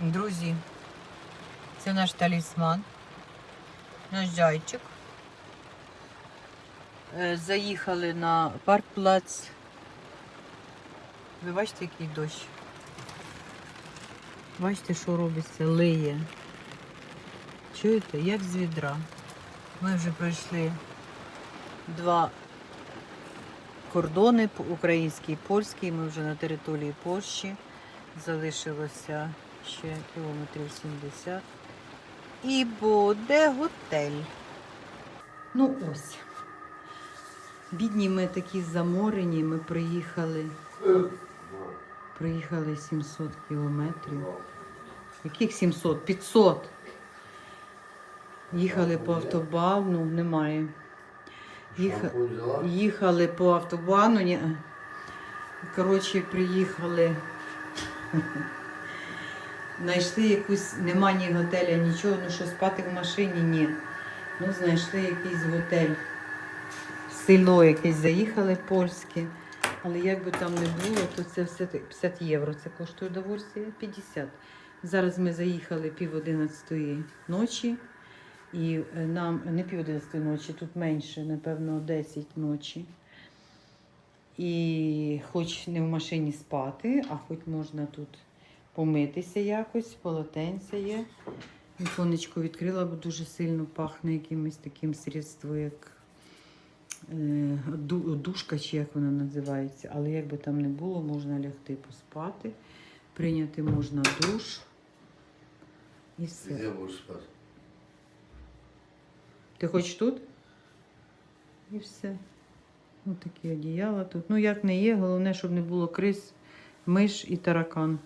Друзі, це наш талісман, наш зайчик. Е, Заїхали на паркплац. Ви бачите, який дощ? Бачите, що робиться? Лиє. Чуєте, як з відра. Ми вже пройшли два кордони український і польський. Ми вже на території Польщі. Залишилося ще кілометрів 70. І буде готель. Ну ось. Бідні ми такі заморені, ми приїхали. Приїхали 700 кілометрів. Яких 700? 500. Їхали по автобану, немає. Їха... Їхали по автобану. Коротше, приїхали. Знайшли якусь, нема ні готеля, нічого, ну що спати в машині, ні. Ну, знайшли якийсь готель. Село якесь заїхали польське. Але як би там не було, то це все 50 євро. Це коштує удовольствие 50. Зараз ми заїхали пів одинадцятої ночі. І е, нам не пів одинадцятої ночі, тут менше, напевно, 10 ночі. І хоч не в машині спати, а хоч можна тут помитися якось, полотенце є. Віконечко відкрила, бо дуже сильно пахне якимось таким средством, як е, душка, чи як вона називається. Але як би там не було, можна лягти поспати, прийняти можна душ. І все. Где будешь спать? Ти хочеш тут? І все. Ось такі одіяла тут. Ну, як не є, головне, щоб не було крис, миш і таракан.